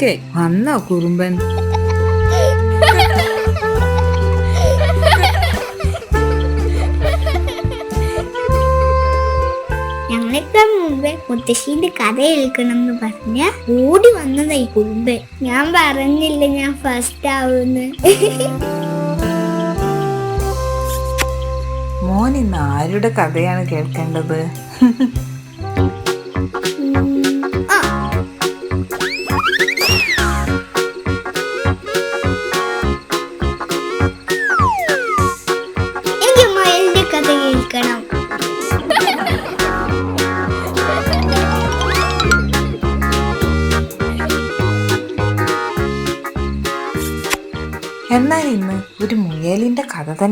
പതുക്കെ വന്നോ കുറുമ്പൻ. ഞങ്ങളെക്കാൾ മുമ്പേ മുത്തശ്ശീന്റെ കഥ കേൾക്കണം എന്ന് പറഞ്ഞ ഓടി വന്നതായി കുറുമ്പ് ഞാൻ പറഞ്ഞില്ല ഞാൻ ഫസ്റ്റ് ആവുന്ന് മോൻ ഇന്ന് ആരുടെ കഥയാണ് കേൾക്കേണ്ടത്?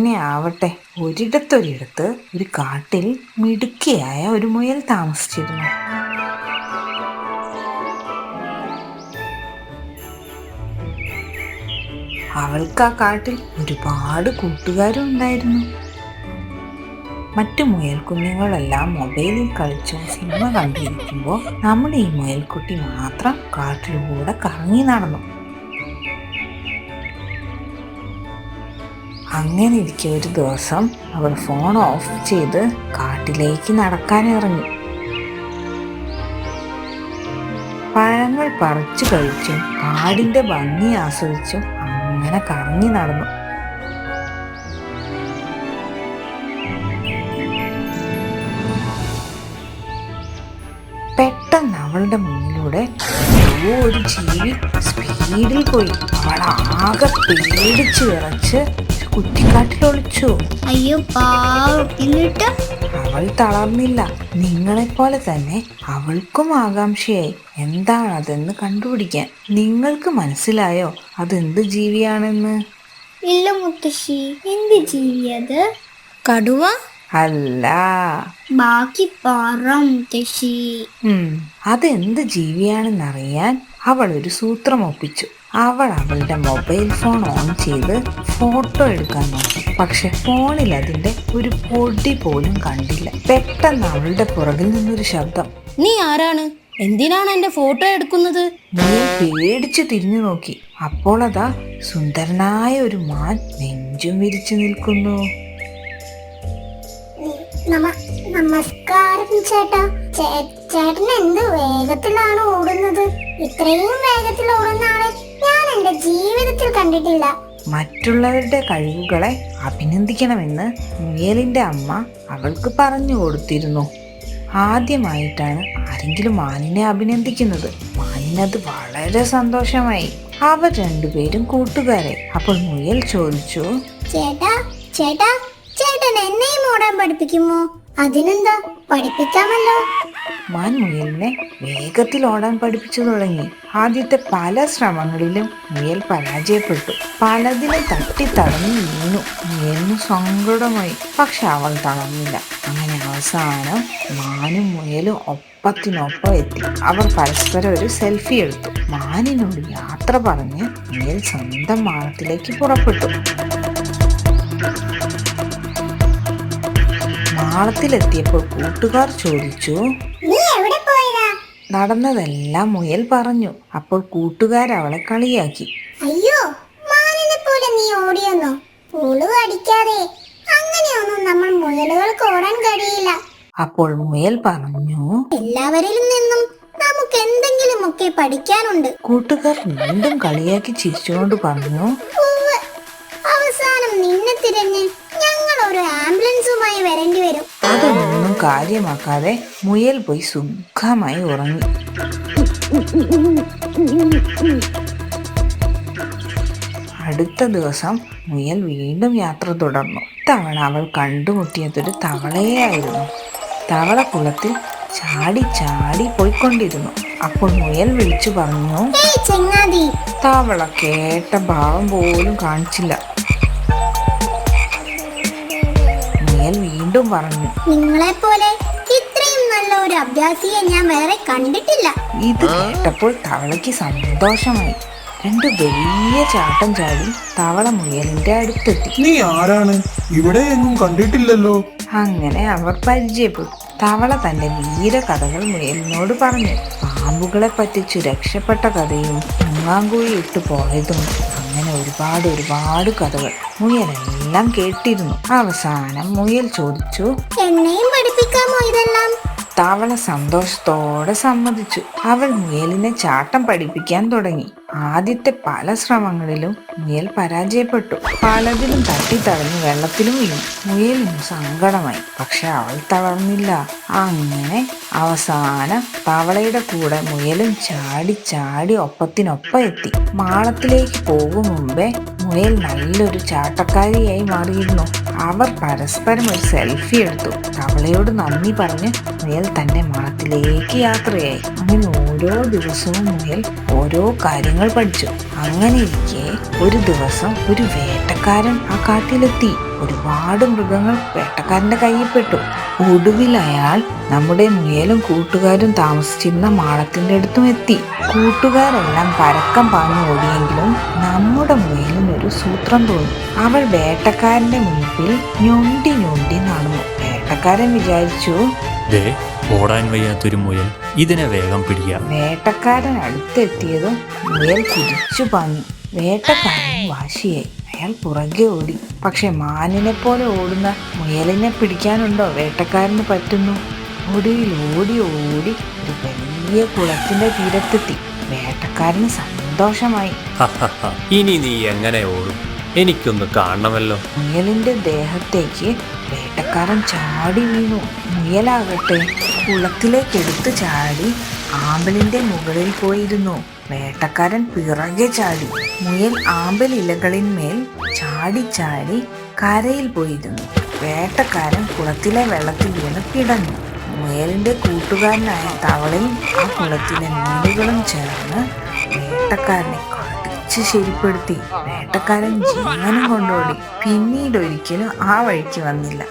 തന്നെ ആവട്ടെ. ഒരിടത്തൊരിടത്ത് ഒരു കാട്ടിൽ മിടുക്കിയായ ഒരു മുയൽ താമസിച്ചിരുന്നു. അവൾക്ക് ആ കാട്ടിൽ ഒരുപാട് കൂട്ടുകാരും ഉണ്ടായിരുന്നു. മറ്റു മുയൽ കുഞ്ഞുങ്ങളെല്ലാം മൊബൈലിൽ കളിച്ചോ സിനിമ കണ്ടിരിക്കുമ്പോൾ നമ്മുടെ ഈ മുയൽക്കുട്ടി മാത്രം കാട്ടിലൂടെ കറങ്ങി നടന്നു. അങ്ങനെ ഇരിക്കെ ഒരു ദിവസം അവൾ ഫോൺ ഓഫ് ചെയ്ത് കാട്ടിലേക്ക് നടക്കാൻ ഇറങ്ങി. പഴങ്ങൾ പറിച്ചു കഴിച്ചും കാടിന്റെ ഭംഗി ആസ്വദിച്ചും അങ്ങനെ കറങ്ങി നടന്നു. പെട്ടെന്ന് അവളുടെ മുന്നിലൂടെ ഒരു ജീവി സ്പീഡിൽ പോയി. അവൾ ആകെ പേടിച്ച് വിറച്ച് കുറ്റിക്കാട്ടിൽ ഒളിച്ചു അയ്യോ പാവം. എന്നിട്ട്? അവൾ തളർന്നില്ല. നിങ്ങളെപ്പോലെ തന്നെ അവൾക്കും ആകാംക്ഷയായി. എന്താണതെന്ന് കണ്ടുപിടിക്കാൻ. നിങ്ങൾക്ക് മനസ്സിലായോ? അതെന്ത് ജീവിയാണെന്ന്? ഇല്ല മുത്തശ്ശി. എന്ത് ജീവിയത്? കടുവ? അല്ല. ബാക്കി പറ മുത്തശ്ശി. ഉം, അതെന്ത് ജീവിയാണെന്നറിയാൻ അവൾ ഒരു സൂത്രം ഒപ്പിച്ചു. അവൾ അവളുടെ മൊബൈൽ ഫോൺ ഓൺ ചെയ്ത് ഫോട്ടോ എടുക്കാൻ നോക്കി. പക്ഷെ ഫോണിൽ അതിന്റെ ഒരു പൊടി പോലും കണ്ടില്ല. പെട്ടെന്ന് അവളുടെ പുറകിൽ നിന്നൊരു ശബ്ദം. നീ ആരാണ്? എന്തിനാണ് എന്റെ ഫോട്ടോ എടുക്കുന്നത്? നീ പേടിച്ച് തിരിഞ്ഞു നോക്കി. അപ്പോൾ അതാ സുന്ദരനായ ഒരു മാൻ നെഞ്ചും വിരിച്ചു നിൽക്കുന്നു. നമസ്കാരം ചേട്ടാ. ചേട്ടൻ എന്ത് വേഗത്തിലാണ് ഓടുന്നത്? ഇത്രയും വേഗത്തിൽ ഓടുന്ന ആളെ ഞാൻ എന്റെ ജീവിതത്തിൽ കണ്ടിട്ടില്ല. മറ്റുള്ളവരുടെ കഴിവുകളെ അഭിനന്ദിക്കണമെന്ന് മുയലിന്റെ അമ്മ അവൾക്ക് പറഞ്ഞു കൊടുത്തിരുന്നു. ആദ്യമായിട്ടാണ് ആരെങ്കിലും മാനിനെ അഭിനന്ദിക്കുന്നത്. മാനിനത് വളരെ സന്തോഷമായി. അവർ രണ്ടുപേരും കൂട്ടുകാരെ. അപ്പോൾ മുയൽ ചോദിച്ചു ചേട്ടാ ചേട്ടാ ചേട്ടൻ എന്നെയും ഓടാൻ പഠിപ്പിക്കുമോ? അതിനെന്താ? പഠിപ്പിക്കാമല്ലോ മാൻ മുയലിനെ വേഗത്തിൽ ഓടാൻ പഠിപ്പിച്ചു തുടങ്ങി. ആദ്യത്തെ പല ശ്രമങ്ങളിലും മുയൽ പരാജയപ്പെട്ടു. പലതിലും തട്ടി തടഞ്ഞു വീണു. മുയലിന് സങ്കടമായി. പക്ഷെ അവൾ തളർന്നില്ല. അങ്ങനെ അവസാനം മാനും മുയലും ഒപ്പത്തിനൊപ്പം എത്തി. അവർ പരസ്പരം ഒരു സെൽഫി എടുത്തു. മാനിനോട് യാത്ര പറഞ്ഞ് മുയൽ സ്വന്തം മാനത്തിലേക്ക് പുറപ്പെട്ടു. മാളത്തിലെത്തിയപ്പോൾ കൂട്ടുകാർ ചോദിച്ചു നടന്നതെല്ലാം മുയൽ പറഞ്ഞു. അപ്പോൾ കൂട്ടുകാർ അവളെ കളിയാക്കി. അയ്യോ മാനിനെ പോലെ നീ ഓടിയെന്നോ? പുളു അടിക്കാതെ. അങ്ങനെയൊന്നും നമ്മൾ മുയലുകൾക്ക് ഓടാൻ കഴിയില്ല. അപ്പോൾ മുയൽ പറഞ്ഞു എല്ലാവരിലും നിന്നും നമുക്ക് എന്തെങ്കിലും ഒക്കെ പഠിക്കാനുണ്ട്. കൂട്ടുകാർ വീണ്ടും കളിയാക്കി ചിരിച്ചുകൊണ്ട് പറഞ്ഞു അവസാനം നിന്നെ തിരഞ്ഞ് ഞങ്ങൾ ഒരു ആംബുലൻസുമായി വരേണ്ടി വരും. അതൊന്നും കാര്യമാക്കാതെ മുയൽ പോയി സുഖമായി ഉറങ്ങി. അടുത്ത ദിവസം മുയൽ വീണ്ടും യാത്ര തുടർന്നു. തവണ അവൾ കണ്ടുമുട്ടിയതൊരു തവളയായിരുന്നു. തവള കുളത്തിൽ ചാടി ചാടി പോയിക്കൊണ്ടിരുന്നു. അപ്പോൾ മുയൽ വിളിച്ചു പറഞ്ഞു തവള കേട്ട ഭാവം പോലും കാണിച്ചില്ല. വീണ്ടും പറഞ്ഞു. നിങ്ങളെ പോലെ ഇത്രയും നല്ല ഒരു അഭ്യാസിയെ ഞാൻ വേറെ കണ്ടിട്ടില്ല. ഇത് കേട്ടപ്പോൾ തവളയ്ക്ക് സന്തോഷമായി. രണ്ട് വലിയ ചാട്ടം ചാടി തവള മുയലിന്റെ അടുത്തെത്തി. നീ ആരാണ്? ഇവിടെ എങ്ങും കണ്ടിട്ടില്ലല്ലോ. അങ്ങനെ അവർ പരിചയപ്പെട്ടു. തവള തന്റെ വീര കഥകൾ മുയലിനോട് പറഞ്ഞു. പാമ്പുകളെ പറ്റിച്ചു രക്ഷപ്പെട്ട കഥയും ഉമ്മാങ്കുഴി ഇട്ടു പോയതും അങ്ങനെ ഒരുപാട് ഒരുപാട് കഥകൾ. മുയലെല്ലാം കേട്ടിരുന്നു. അവസാനം മുയൽ ചോദിച്ചു എന്നെയും പഠിപ്പിക്കാമോ ഇതെല്ലാം? തവള സന്തോഷത്തോടെ സമ്മതിച്ചു. അവൾ മുയലിനെ ചാട്ടം പഠിപ്പിക്കാൻ തുടങ്ങി. ആദ്യത്തെ പല ശ്രമങ്ങളിലും മുയൽ പരാജയപ്പെട്ടു. പലതിലും തട്ടി തടഞ്ഞ് വെള്ളത്തിലും വീണു. മുയലിന് സങ്കടമായി. പക്ഷെ അവൾ തളർന്നില്ല. അങ്ങനെ അവസാനം തവളയുടെ കൂടെ മുയലും ചാടി ചാടി ഒപ്പത്തിനൊപ്പം എത്തി. മാളത്തിലേക്ക് പോകും മുമ്പേ മുയൽ നല്ലൊരു ചാട്ടക്കാരിയായി മാറിയിരുന്നു. അവർ പരസ്പരം ഒരു സെൽഫി എടുത്തു. തവളയോട് നന്ദി പറഞ്ഞ് മുയൽ തന്റെ മണത്തിലേക്ക് യാത്രയായി. അങ്ങനെ ഓരോ ദിവസവും മുയൽ ഓരോ കാര്യങ്ങൾ പഠിച്ചു. അങ്ങനെ ഇരിക്കെ ഒരു ദിവസം ഒരു വേട്ടക്കാരൻ ആ കാട്ടിലെത്തി. ഒരുപാട് മൃഗങ്ങൾ വേട്ടക്കാരന്റെ കയ്യിൽ പെട്ടു ഒടുവിൽ അയാൾ നമ്മുടെ മുയലും കൂട്ടുകാരും താമസിച്ചിരുന്ന മാളത്തിന്റെ അടുത്തും എത്തി. കൂട്ടുകാരെല്ലാം പരക്കം പാഞ്ഞു ഓടിയെങ്കിലും നമ്മുടെ മുയലിനൊരു സൂത്രം തോന്നി. അവൾ വേട്ടക്കാരന്റെ മുൻപിൽ ഞൊണ്ടി ഞൊണ്ടി നടന്നു. വേട്ടക്കാരൻ വിചാരിച്ചു ഓടാൻ വയ്യാത്തൊരു മുയൽ ഇതിനെ വേഗം പിടിക്കാം. വേട്ടക്കാരൻ അടുത്തെത്തിയതും മുയൽ കുതിച്ചു പാഞ്ഞു. വേട്ടക്കാരൻ വാശിയായി. അയാൾ പുറകെ ഓടി. പക്ഷെ മാനിനെ പോലെ ഓടുന്ന മുയലിനെ പിടിക്കാനുണ്ടോ? വേട്ടക്കാരന് പറ്റുന്നു. ഒടുവിൽ ഓടി ഓടി ഒരു വലിയ കുളത്തിന്റെ തീരത്തെത്തി. വേട്ടക്കാരന് സന്തോഷമായി. ഇനി നീ എങ്ങനെ ഓടും? എനിക്കൊന്ന് കാണണമല്ലോ. മുയലിന്റെ ദേഹത്തേക്ക് വേട്ടക്കാരൻ ചാടി വീണു. മുയലാകട്ടെ കുളത്തിലേക്ക് എടുത്തു ചാടി ആമ്പലിന്റെ മുകളിൽ പോയിരുന്നു. വേട്ടക്കാരൻ പിറകെ ചാടി മുയൽ ആമ്പൽ ഇലകളിന്മേൽ ചാടി ചാടി കരയിൽ പോയിരുന്നു. വേട്ടക്കാരൻ കുളത്തിലെ വെള്ളത്തിൽ വീണ് കിടന്നു. മുയലിന്റെ കൂട്ടുകാരനായ തവളയും ആ കുളത്തിലെ മീനുകളും ചേർന്ന് വേട്ടക്കാരനെ കടിച്ച് ശരിപ്പെടുത്തി. വേട്ടക്കാരൻ ജീവനും കൊണ്ടോടി. പിന്നീട് ഒരിക്കലും ആ വഴിക്ക് വന്നില്ല.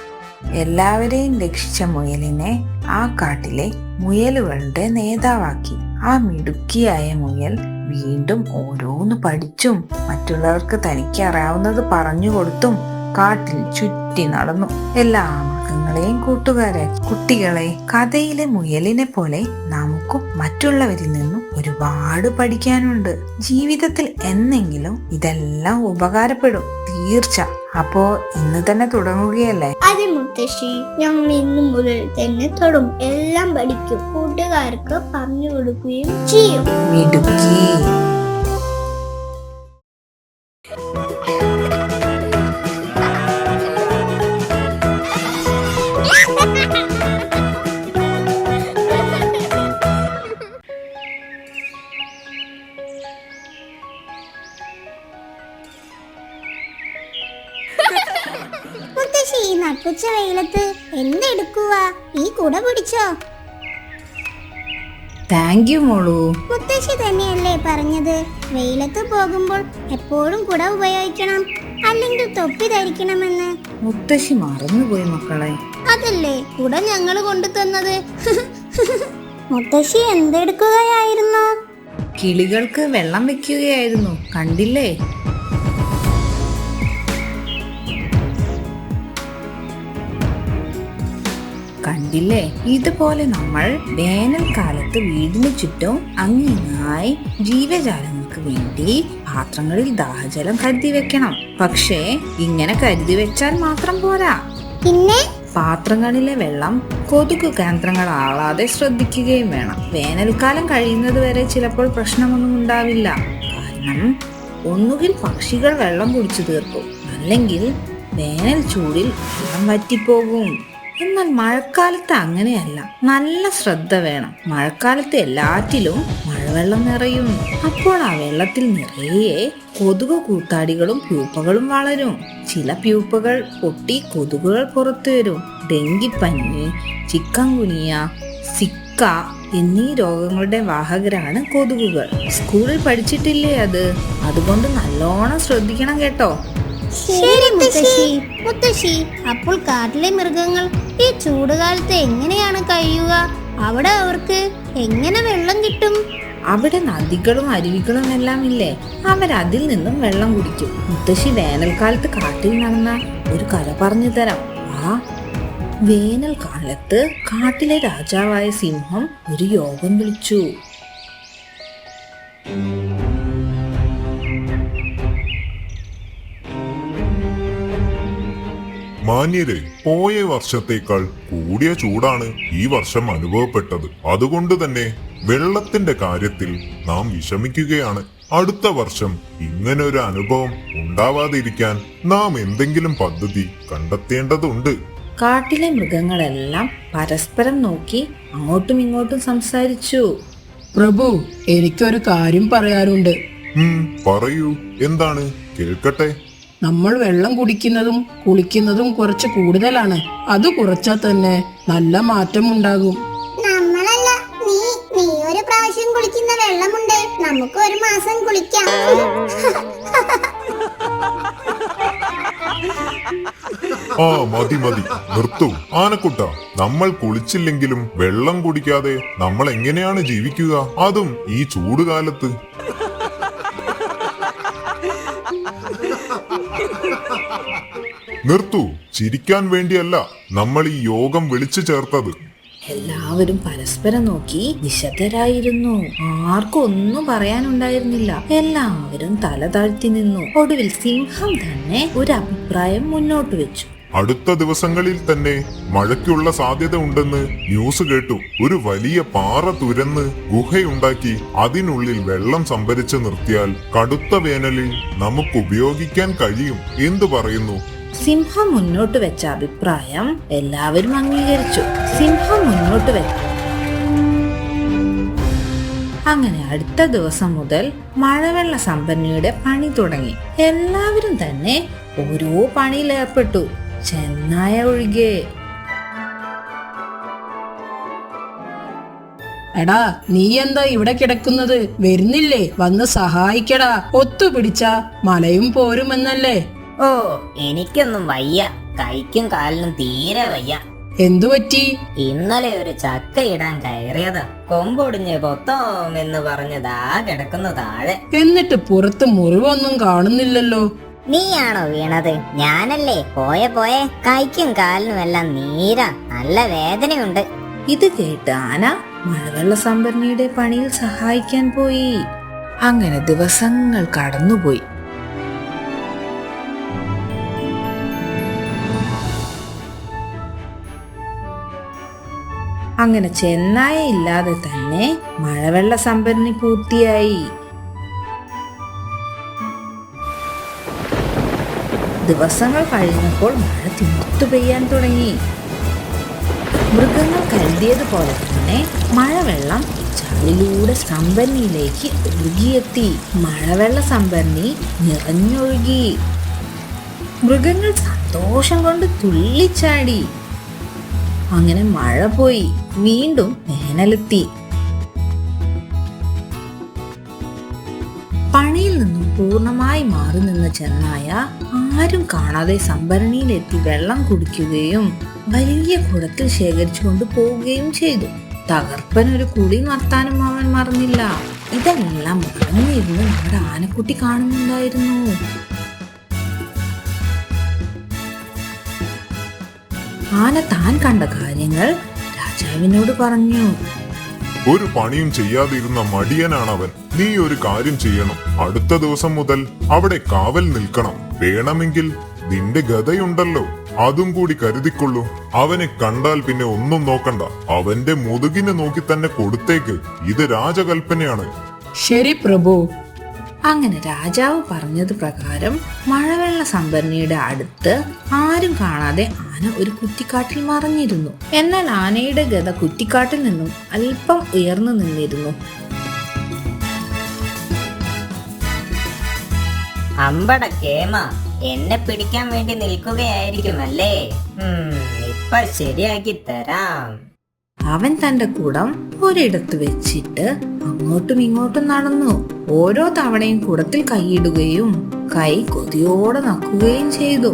എല്ലാവരെയും രക്ഷിച്ച മുയലിനെ ആ കാട്ടിലെ മുയലുകളുടെ നേതാവാക്കി. ആ മിടുക്കിയായ മുയൽ വീണ്ടും ഓരോന്ന് പഠിച്ചും മറ്റുള്ളവർക്ക് തനിക്ക് അറിയാവുന്നത് പറഞ്ഞു കൊടുത്തും കാട്ടിൽ ചുറ്റി നടന്നു. എല്ലാ മൃഗങ്ങളെയും കൂട്ടുകാരെ കുട്ടികളെ കഥയിലെ മുയലിനെ പോലെ നമുക്കും മറ്റുള്ളവരിൽ നിന്നും ഒരുപാട് പഠിക്കാനുണ്ട്. ജീവിതത്തിൽ എന്നെങ്കിലും ഇതെല്ലാം ഉപകാരപ്പെടും. തീർച്ച. അപ്പോ ഇന്ന് തന്നെ തുടങ്ങുകയല്ലേ? മുത്തശ്ശി ഞങ്ങൾ ഇന്നു മുതൽ തന്നെ തൊടും. എല്ലാം പഠിക്കും. കൂട്ടുകാർക്ക് പറഞ്ഞു കൊടുക്കുകയും ചെയ്യും. ഈ നട്ടുച്ച വെയിലത്ത് എന്തെടുക്കുക ഈ കുട പിടിച്ചോ. താങ്ക് യു മോളു. മുത്തശ്ശി തന്നെയല്ലേ പറഞ്ഞത്? വെയിലത്ത് പോകുമ്പോൾ എപ്പോഴും കുട ഉപയോഗിക്കണം. അല്ലെങ്കിൽ തൊപ്പി ധരിക്കണമെന്ന് മുത്തശ്ശി മറന്നുപോയി മക്കളെ. അതല്ലേ? കുട ഞങ്ങൾ കൊണ്ടു തന്നത്. മുത്തശ്ശി എന്തെടുക്കുകയായിരുന്നു? കിളികൾക്ക് വെള്ളം വെക്കുകയായിരുന്നു. കണ്ടില്ലേ? കണ്ടില്ലേ? ഇതുപോലെ നമ്മൾ വേനൽക്കാലത്ത് വീടിന് ചുറ്റും അങ്ങിങ്ങായി ജീവജാലങ്ങൾക്ക് വേണ്ടി പാത്രങ്ങളിൽ ദാഹജലം കരുതി വെക്കണം. പക്ഷേ ഇങ്ങനെ കരുതി വെച്ചാൽ മാത്രം പോരാ. പിന്നെ? പാത്രങ്ങളിലെ വെള്ളം കൊതുക് കേന്ദ്രങ്ങളാളാതെ ശ്രദ്ധിക്കുകയും വേണം. വേനൽക്കാലം കഴിയുന്നത് വരെ ചിലപ്പോൾ പ്രശ്നമൊന്നും ഉണ്ടാവില്ല. കാരണം ഒന്നുകിൽ പക്ഷികൾ വെള്ളം കുടിച്ചു തീർക്കും. അല്ലെങ്കിൽ വേനൽ ചൂടിൽ വെള്ളം വറ്റിപ്പോകും. എന്നാൽ മഴക്കാലത്ത് അങ്ങനെയല്ല. നല്ല ശ്രദ്ധ വേണം. മഴക്കാലത്ത് എല്ലാറ്റിലും മഴവെള്ളം നിറയും. അപ്പോൾ ആ വെള്ളത്തിൽ നിറയെ കൊതുക് കൂത്താടികളും പ്യൂപ്പകളും വളരും. ചില പ്യൂപ്പകൾ പൊട്ടി കൊതുകുകൾ പുറത്തു വരും. ഡെങ്കിപ്പനി ചിക്കൻ ഗുനിയ സിക്ക എന്നീ രോഗങ്ങളുടെ വാഹകരാണ് കൊതുകുകൾ. സ്കൂളിൽ പഠിച്ചിട്ടില്ലേ അത്? അതുകൊണ്ട് നല്ലോണം ശ്രദ്ധിക്കണം കേട്ടോ. ശരി മുത്തശ്ശി മുത്തശ്ശി. അപ്പോൾ കാട്ടിലെ മൃഗങ്ങൾ ഈ ചൂടുകാലത്ത് എങ്ങനെയാണ് കഴിയുക? അവിടെ അവർക്ക് എങ്ങനെ വെള്ളം കിട്ടും? അവിടെ നദികളും അരുവികളും എല്ലാം ഇല്ലേ? അവരതിൽ നിന്നും വെള്ളം കുടിക്കും. മുത്തശ്ശി വേനൽക്കാലത്ത് കാട്ടിൽ നടന്ന ഒരു കഥ പറഞ്ഞു തരാം. ആ വേനൽക്കാലത്ത് കാട്ടിലെ രാജാവായ സിംഹം ഒരു യോഗം വിളിച്ചു. മാന്യരെ പോയ വർഷത്തേക്കാൾ കൂടിയ ചൂടാണ് ഈ വർഷം അനുഭവപ്പെട്ടത്. അതുകൊണ്ട് തന്നെ വെള്ളത്തിന്റെ കാര്യത്തിൽ നാം വിഷമിക്കുകയാണ്. അടുത്ത വർഷം ഇങ്ങനൊരു അനുഭവം ഉണ്ടാവാതിരിക്കാൻ നാം എന്തെങ്കിലും പദ്ധതി കണ്ടെത്തേണ്ടതുണ്ട്. കാട്ടിലെ മൃഗങ്ങളെല്ലാം പരസ്പരം നോക്കി അങ്ങോട്ടും ഇങ്ങോട്ടും സംസാരിച്ചു. പ്രഭു എനിക്കൊരു കാര്യം പറയാനുണ്ട്. പറയൂ. എന്താണ്? കേൾക്കട്ടെ. നമ്മൾ വെള്ളം കുടിക്കുന്നതും കുളിക്കുന്നതും കുറച്ച് കൂടുതലാണ്. അത് കുറച്ചാൽ തന്നെ നല്ല മാറ്റം ഉണ്ടാകും നമ്മളല്ല. നീ നീ ഒരു പ്രാവശ്യം കുളിക്കുന്ന വെള്ളമുണ്ട്. നമുക്ക് ഒരു മാസം കുളിക്കാം. ആ മതി മതി. നിർത്തൂ. ആനക്കുട്ട നമ്മൾ കുളിച്ചില്ലെങ്കിലും വെള്ളം കുടിക്കാതെ നമ്മൾ എങ്ങനെയാണ് ജീവിക്കുക? അതും ഈ ചൂടുകാലത്ത്. നിർത്തൂ. ചിരിക്കാൻ വേണ്ടിയല്ല നമ്മൾ ഈ യോഗം വിളിച്ചു ചേർത്തത്. എല്ലാവരും പരസ്പരം നോക്കി നിശബ്ദരായിരുന്നു. ആർക്കും ഒന്നും പറയാനുണ്ടായിരുന്നില്ല. എല്ലാവരും തല താഴ്ത്തി നിന്നു. ഒടുവിൽ സിംഹം തന്നെ ഒരു അഭിപ്രായം മുന്നോട്ട് വെച്ചു. അടുത്ത ദിവസങ്ങളിൽ തന്നെ മഴയ്ക്കുള്ള സാധ്യത ഉണ്ടെന്ന് ന്യൂസ് കേട്ടു. ഒരു വലിയ പാറ തുരന്ന് ഗുഹയുണ്ടാക്കി അതിനുള്ളിൽ വെള്ളം സംഭരിച്ചു നിർത്തിയാൽ കടുത്ത വേനലിൽ നമുക്ക് ഉപയോഗിക്കാൻ കഴിയും. എന്തു പറയുന്നു? സിംഹം മുന്നോട്ട് വെച്ച അഭിപ്രായം എല്ലാവരും അംഗീകരിച്ചു. സിംഹം മുന്നോട്ട് വെച്ച അങ്ങനെ അടുത്ത ദിവസം മുതൽ മഴവെള്ള സമ്പന്നയുടെ പണി തുടങ്ങി. എല്ലാവരും തന്നെ ഓരോ പണിയിൽ ഏർപ്പെട്ടു ചെന്നായ ഒഴികെ. എടാ നീ എന്താ ഇവിടെ കിടക്കുന്നത്? വരുന്നില്ലേ? വന്ന് സഹായിക്കടാ. ഒത്തുപിടിച്ച മലയും പോരുമെന്നല്ലേ? ഓ എനിക്കൊന്നും വയ്യ. കൈക്കും കാലിനും തീരെ വയ്യ. എന്തു പറ്റി? ഇന്നലെ ഒരു ചക്ക ഇടാൻ കയറിയതാ. കൊമ്പൊടിഞ്ഞ് പൊത്തോം എന്ന് പറഞ്ഞതാ കിടക്കുന്നു താഴെ. എന്നിട്ട് പുറത്ത് മുറിവൊന്നും കാണുന്നില്ലല്ലോ. നീയാണോ വീണത്? ഞാനല്ലേ? പോയെ പോയെ. കൈക്കും കാലിനും എല്ലാം നീര. നല്ല വേദനയുണ്ട്. ഇത് കേട്ട് ആന മഴവെള്ള സംഭരണിയുടെ പണിയിൽ സഹായിക്കാൻ പോയി. അങ്ങനെ ദിവസങ്ങൾ കടന്നുപോയി. അങ്ങനെ ചെന്നായ ഇല്ലാതെ തന്നെ മഴവെള്ള സംഭരണി പൂർത്തിയായി. ദിവസങ്ങൾ കഴിഞ്ഞപ്പോൾ മഴ തിമിർത്തു പെയ്യാൻ തുടങ്ങി. മൃഗങ്ങൾ കരുതിയതുപോലെ തന്നെ മഴവെള്ളം ചാലിലൂടെ സംഭരണിയിലേക്ക് ഒഴുകിയെത്തി. മഴവെള്ള സംഭരണി നിറഞ്ഞൊഴുകി. മൃഗങ്ങൾ സന്തോഷം കൊണ്ട് തുള്ളിച്ചാടി. അങ്ങനെ മഴ പോയി. വീണ്ടും വേനലെത്തി. പൂർണമായി മാറി നിന്ന ചെന്നായ ആരും കാണാതെ സംഭരണിയിലെത്തി വെള്ളം കുടിക്കുകയും വലിയ കുടത്തിൽ ശേഖരിച്ചു കൊണ്ട് പോവുകയും ചെയ്തു. തകർപ്പൻ ഒരു കുളി നടത്താനും അവൻ മറന്നില്ല. ഇതെല്ലാം മറന്നിരുന്ന് നമ്മുടെ ആനക്കുട്ടി കാണുന്നുണ്ടായിരുന്നു. ആന താൻ കണ്ട കാര്യങ്ങൾ രാജാവിനോട് പറഞ്ഞു. ഒരു പണിയും ചെയ്യാതിരുന്ന അവൻ നീ ഒരു കാര്യം ചെയ്യണം. അടുത്ത ദിവസം മുതൽ അവിടെ കാവൽ നിൽക്കണം. വേണമെങ്കിൽ നിന്റെ ഗതയുണ്ടല്ലോ. അതും കൂടി കരുതിക്കൊള്ളൂ. അവനെ കണ്ടാൽ പിന്നെ ഒന്നും നോക്കണ്ട. അവന്റെ മുതുകിനെ നോക്കി തന്നെ കൊടുത്തേക്ക്. ഇത് രാജകൽപ്പനയാണ് ശരി പ്രഭു. അങ്ങനെ രാജാവ് പറഞ്ഞത് പ്രകാരം മഴവെള്ള സംഭരണിയുടെ അടുത്ത് ആരും കാണാതെ ആന ഒരു കുറ്റിക്കാട്ടിൽ മറഞ്ഞിരുന്നു. എന്നാൽ ആനയുടെ ഗത കുറ്റിക്കാട്ടിൽ നിന്നും അല്പം ഉയർന്നു നിന്നിരുന്നു. അമ്പട കേമ എന്നെ പിടിക്കാൻ വേണ്ടി നിൽക്കുകയായിരിക്കും അല്ലേ ഇപ്പൊ ശരിയാക്കി തരാം. അവൻ തന്റെ കുടം ഒരിടത്ത് വെച്ചിട്ട് അങ്ങോട്ടും ഇങ്ങോട്ടും നടന്നു. ഓരോ തവണയും കുടത്തിൽ കൈയിടുകയും കൈ കൊതിയോടെ നക്കുകയും ചെയ്തു.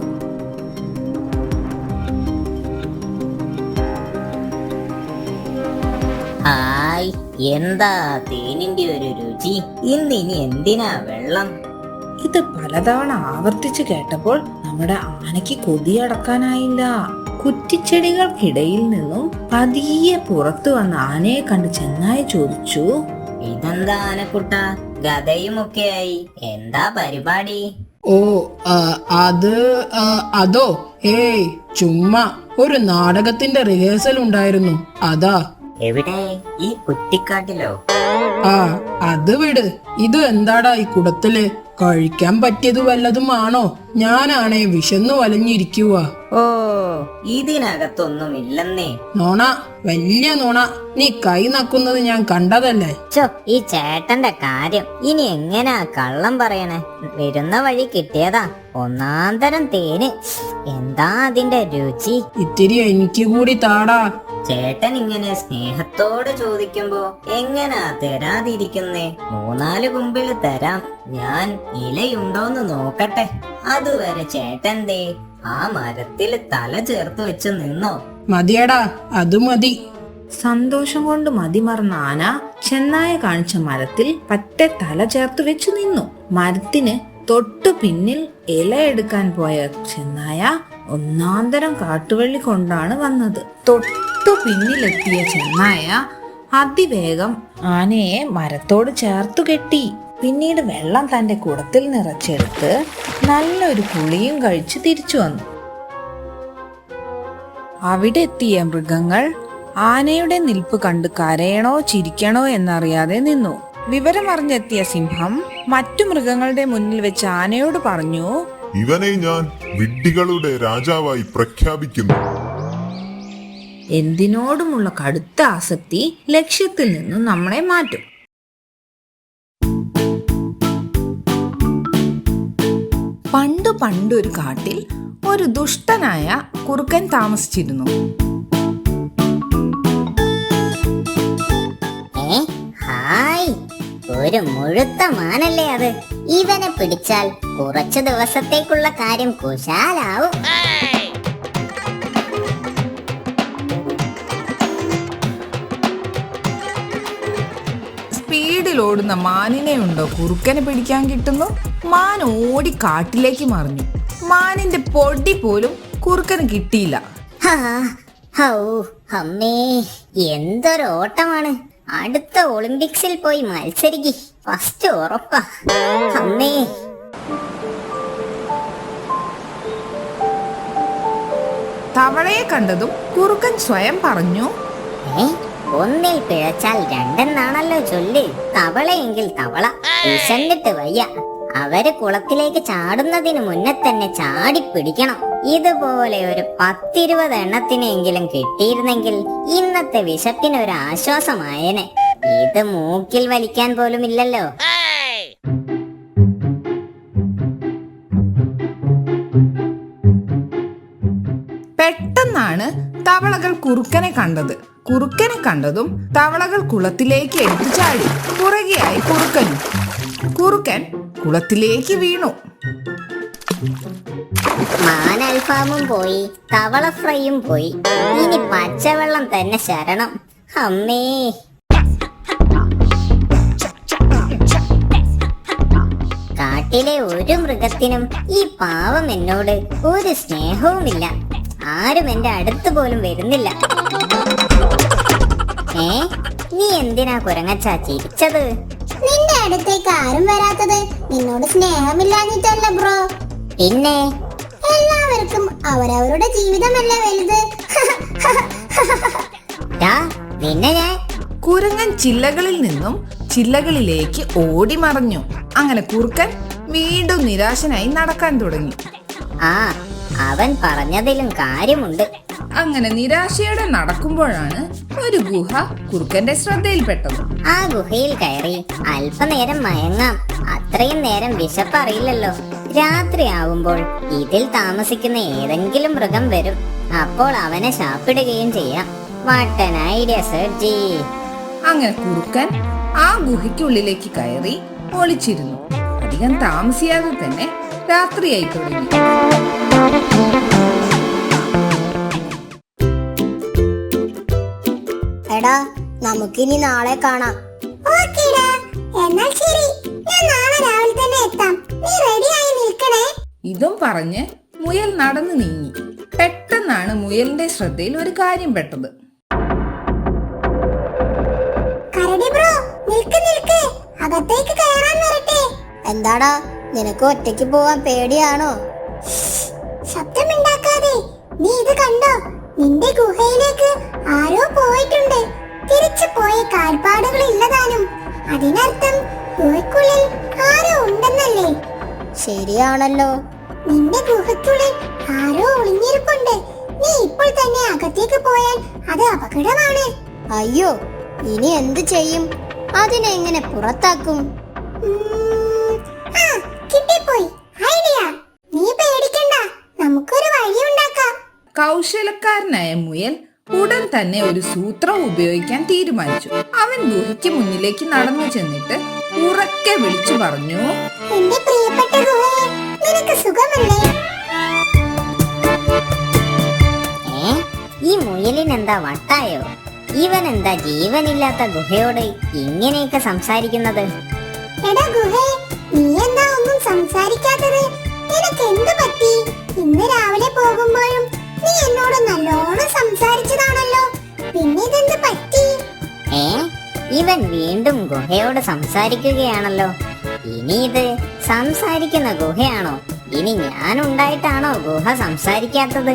ഹായ് എന്താ തേനിന്റെ ഒരു രുചി? ഇന്ന് ഇനി എന്തിനാ വെള്ളം? ഇത് പലതവണ ആവർത്തിച്ചു കേട്ടപ്പോൾ നമ്മുടെ ആനയ്ക്ക് കൊതിയടക്കാനായില്ല കുറ്റിച്ചെടികൾക്കിടയിൽ നിന്നും പതിയെ പുറത്തു വന്ന ആനയെ കണ്ട് ചെന്നായി ചോദിച്ചു ഇതെന്താ ആനക്കുട്ട? ഗതയുമൊക്കെയായി എന്താ പരിപാടി? ഓ ആ, അത് അതോ? ഏയ് ചുമ്മാ. ഒരു നാടകത്തിന്റെ റിഹേഴ്സൽ ഉണ്ടായിരുന്നു. അതാ. എവിടെ? ഈ കുറ്റിക്കാട്ടിലോ? ആ അത് വിട്. ഇത് എന്താടാ ഈ കുടത്തിൽ? കഴിക്കാൻ പറ്റിയത് വല്ലതുമാണോ? ഞാനാണേ വിശന്നു വലഞ്ഞിരിക്കുക ഓ ഇതിനകത്തൊന്നും ഇല്ലെന്നേ നോണ വലിയ നോണ. നീ കൈ നക്കുന്നത് ഞാൻ കണ്ടതല്ലേ? ചോ ഈ ചേട്ടന്റെ കാര്യം ഇനി എങ്ങനാ കള്ളം പറയണേ? വരുന്ന വഴി കിട്ടിയതാ. ഒന്നാന്തരം തേന്. എന്താ അതിന്റെ രുചി? ഇത്തിരി എനിക്ക് കൂടി താടാ. ചേട്ടൻ ഇങ്ങനെ സ്നേഹത്തോടെ ചോദിക്കുമ്പോ എങ്ങനാ തരാതിരിക്കുന്നേ? മൂന്നാൽ കുമ്പിൾ തരാം. ഞാൻ ഇലയുണ്ടോന്ന് നോക്കട്ടെ. അതുവരെ ചേട്ടൻ ദേ ആ മരത്തിൽ തല ചേർത്ത് വെച്ച് നിന്നോ? മതിയടാ അത് മതി. സന്തോഷം കൊണ്ട് മതിമറന്ന ആന ചെന്നായ കാണിച്ച മരത്തിൽ പറ്റെ തല ചേർത്ത് വെച്ചു നിന്നു. മരത്തിന് തൊട്ടു പിന്നിൽ ഇല എടുക്കാൻ പോയ ചെന്നായ ഒന്നാന്തരം കാട്ടുവള്ളി കൊണ്ടാണ് വന്നത്. തൊട്ടു പിന്നിലെത്തിയ ചെന്നായ അതിവേഗം ആനയെ മരത്തോട് ചേർത്തു കെട്ടി. പിന്നീട് വെള്ളം തന്റെ കുടത്തിൽ നിറച്ചെടുത്ത് നല്ലൊരു കുളിയും കഴിച്ച് തിരിച്ചു വന്നു. അവിടെ എത്തിയ മൃഗങ്ങൾ ആനയുടെ നിൽപ്പ് കണ്ട് കരയണോ ചിരിക്കണോ എന്നറിയാതെ നിന്നു. വിവരമറിഞ്ഞെത്തിയ സിംഹം മറ്റു മൃഗങ്ങളുടെ മുന്നിൽ വെച്ച് ആനയോട് പറഞ്ഞു ഇവനെ ഞാൻ വിഡ്ഢികളുടെ രാജാവായി പ്രഖ്യാപിക്കുന്നു. എന്തിനോടുമുള്ള കടുത്ത ആസക്തി ലക്ഷ്യത്തിൽ നിന്നും നമ്മളെ മാറ്റും. പണ്ടു പണ്ടൊരു കാട്ടിൽ ഒരു ദുഷ്ടനായ കുറുക്കൻ താമസിച്ചിരുന്നു. ഏ ഹായ്. ഒരു മുഴുത്ത മാനല്ലേ അത്. ഇവനെ പിടിച്ചാൽ കുറച്ചു ദിവസത്തേക്കുള്ള കാര്യം കുശാലാവും. ഓടുന്ന മാനിനെ ഉണ്ടോ? കുറുക്കനെ പിടിക്കാൻ കിട്ടുന്നു. മാൻ ഓടി കാട്ടിലേക്ക് മറിഞ്ഞു. മാനിന്റെ പൊടി പോലും കുറുക്കന് കിട്ടിയില്ല. അമ്മേ എന്തൊരു ഓട്ടമാണ് അടുത്ത ഒളിമ്പിക്സിൽ പോയി മത്സരിക്ക്. ഫസ്റ്റ് ഉറപ്പാ. അമ്മേ. തവളയെ കണ്ടതും കുറുക്കൻ സ്വയം പറഞ്ഞു ഏ? ഒന്നിൽ പിഴച്ചാൽ രണ്ടെന്നാണല്ലോ ചൊല്ല്. തവളയെങ്കിൽ തവള വിശന്നിട്ട് വയ്യ. അവർ കുളത്തിലേക്ക് ചാടുന്നതിന് മുന്നേ തന്നെ ചാടി പിടിക്കണം ഇതുപോലെ ഒരു പത്തിരുപത് എണ്ണത്തിനെങ്കിലും കിട്ടിയിരുന്നെങ്കിൽ ഇന്നത്തെ വിശപ്പിന് ഒരു ആശ്വാസമായേനെ. ഇത് മൂക്കിൽ വലിക്കാൻ പോലും ഇല്ലല്ലോ പെട്ടെന്നാണ് തവളകൾ കുറുക്കനെ കണ്ടത്. കുറുക്കനെ കണ്ടതും തവളകൾ കുളത്തിലേക്ക് എടുത്തു ചാടി പുറകെയായി കുറുക്കനും. കുറുക്കൻ കുളത്തിലേക്ക് വീണു. മാനൽഫാമും പോയി തവള ഫ്രൈയും പോയി. ഇനി പച്ചവെള്ളം തന്നെ ശരണം. അമ്മേ. കാട്ടിലെ ഒരു മൃഗത്തിനും ഈ പാവം എന്നോട് ഒരു സ്നേഹവുമില്ല. ആരും എന്റെ അടുത്ത് പോലും വരുന്നില്ല. ഏ? നീ എന്തിനാ കുരങ്ങച്ചാ ചിരിച്ചത് നിന്റെ അടുത്തേക്ക് ആരും വരാത്തത് നിന്നോട് സ്നേഹമില്ലാഞ്ഞിട്ടല്ല ബ്രോ. പിന്നെ? എല്ലാവർക്കും അവരവരുടെ ജീവിതമല്ലേ വലുത്. നിന്നെ ഞാൻ? കുരങ്ങൻ ചില്ലകളിൽ നിന്നും ചില്ലകളിലേക്ക് ഓടി മറഞ്ഞു. അങ്ങനെ കുറുക്കൻ വീണ്ടും നിരാശനായി നടക്കാൻ തുടങ്ങി. ആ അവൻ പറഞ്ഞതിലും കാര്യമുണ്ട്. അങ്ങനെ നിരാശയോടെ നടക്കുമ്പോഴാണ് ഒരു ഗുഹ കുറുക്കന്റെ ശ്രദ്ധയിൽപ്പെട്ടത് ആ ഗുഹയിൽ കയറി അല്പനേരം മയങ്ങാം. അത്രയും നേരം വിശപ്പറിയില്ലല്ലോ രാത്രിയാവുമ്പോൾ ഇതിൽ താമസിക്കുന്ന ഏതെങ്കിലും മൃഗം വരും. അപ്പോൾ അവനെ ശാപ്പിടുകയും ചെയ്യാം. വാട്ടൻ ഐഡിയ സർജി അങ്ങനെ കുറുക്കൻ ആ ഗുഹയ്ക്കുള്ളിലേക്ക് കയറി ഒളിച്ചിരുന്നു. അധികം താമസിയാതെ തന്നെ രാത്രിയായി തുടങ്ങി. എടാ നമുക്കിനി നാളെ കാണാം. എന്നാൽ ശരി. ഞാൻ നാളെ രാവിലെ തന്നെ എത്താം. നീ റെഡിയായി നിൽക്കണേ? ഇതും പറഞ്ഞ് മുയൽ നടന്നു നീങ്ങി. പെട്ടെന്നാണ് മുയലിന്റെ ശ്രദ്ധയിൽ ഒരു കാര്യം പെട്ടത്. കരടി ബ്രോ നിൽക്ക് നിൽക്ക്. അകത്തേക്ക് കയറാൻ വരട്ടെ. എന്താടാ നിനക്ക് ഒറ്റയ്ക്ക് പോവാൻ പേടിയാണോ? ശബ്ദമുണ്ടാക്കാതെ നീ ഇത് കണ്ടോ? നിന്റെ ഗുഹയിലേക്ക് ആരോ പോയിട്ടുണ്ട്. തിരിച്ചു പോയ കാൽപ്പാടുകൾ ഇല്ലതാനും. അതിനർത്ഥം ഗുഹയ്ക്കുള്ളിൽ ആരോ ഉണ്ടെന്നല്ലേ? ശരിയാണല്ലോ. നിന്റെ ഗുഹയ്ക്കുള്ളിൽ ആരോ ഒളിഞ്ഞിരിപ്പുണ്ട്. നീ ഇപ്പോൾ തന്നെ അകത്തേക്ക് പോയാൽ അത് അപകടമാണ്. അയ്യോ ഇനി എന്ത് ചെയ്യും? അതിനെങ്ങനെ പുറത്താക്കും? ഉം, കൗശലക്കാരനായ മുയൽ ഉടൻ തന്നെ ഒരു സൂത്രം ഉപയോഗിക്കാൻ തീരുമാനിച്ചു. അവൻ ഗുഹയ്ക്ക് മുന്നിലേക്ക് നടന്നു ചെന്നിട്ട് ഉറക്കെ വിളിച്ചു പറഞ്ഞു എന്റെ പ്രിയപ്പെട്ട ഗുഹയെ നിനക്ക് സുഖമല്ലേ? ഈ മുയലിനെന്താ വട്ടായോ? ഇവൻ എന്താ ജീവനില്ലാത്ത ഗുഹയോട് ഇങ്ങനെയൊക്കെ സംസാരിക്കുന്നത്? എടാ ഗുഹേ നീ എന്താ ഒന്നും സംസാരിക്കാത്തത്? നിനക്ക് എന്ത് പറ്റി? ഗുഹയോട് സംസാരിക്കുകയാണല്ലോ. ഇനി ഇത് സംസാരിക്കുന്ന ഗുഹയാണോ? ഇനി ഞാൻ ഉണ്ടായിട്ടാണോ ഗുഹ സംസാരിക്കാത്തത്?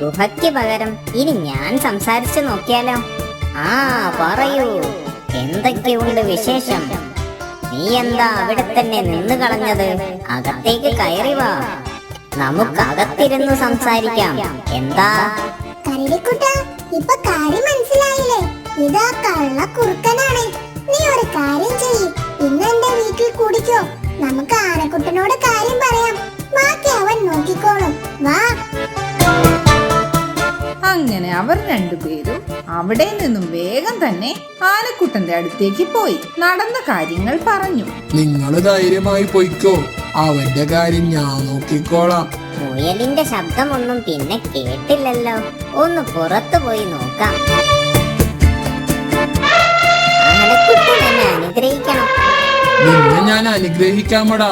ഗുഹയ്ക്ക് പകരം ഇനി ഞാൻ സംസാരിച്ചു നോക്കിയാലോ? ആ പറയൂ. എന്തൊക്കെയുണ്ട് വിശേഷം? നീ എന്താ അവിടെ തന്നെ നിന്ന് കളഞ്ഞത്? അകത്തേക്ക് കയറി വാ. നമുക്ക് അകത്തിരുന്ന് സംസാരിക്കാം. എന്താ? കരടിക്കുട്ട ഇപ്പൊ കാര്യം മനസ്സിലായില്ലേ? ഇതാ കള്ള കുറുക്കനാണ് നീ ഒരു കാര്യം ചെയ്യ്. ഇന്ന് എന്റെ വീട്ടിൽ കൂടിക്കോ. നമുക്ക് ആനക്കുട്ടനോട് കാര്യം പറയാം. ബാക്കി അവൻ നോക്കിക്കോളും. വാ. അങ്ങനെ അവർ രണ്ടുപേരും അവിടെ നിന്നും വേഗം തന്നെ ആനക്കുട്ടന്റെ അടുത്തേക്ക് പോയി. നടന്ന കാര്യങ്ങൾ പറഞ്ഞു. നിങ്ങൾ ധൈര്യമായി പൊയ്ക്കോ. അവന്റെ കാര്യം ഞാൻ നോക്കിക്കോളാം. മുയലിന്റെ ശബ്ദമൊന്നും പിന്നെ കേട്ടില്ലല്ലോ. ഒന്ന് പുറത്തു പോയി നോക്കാം. അനുഗ്രഹിക്കണം നിന്നെ ഞാൻ അനുഗ്രഹിക്കാമടാ.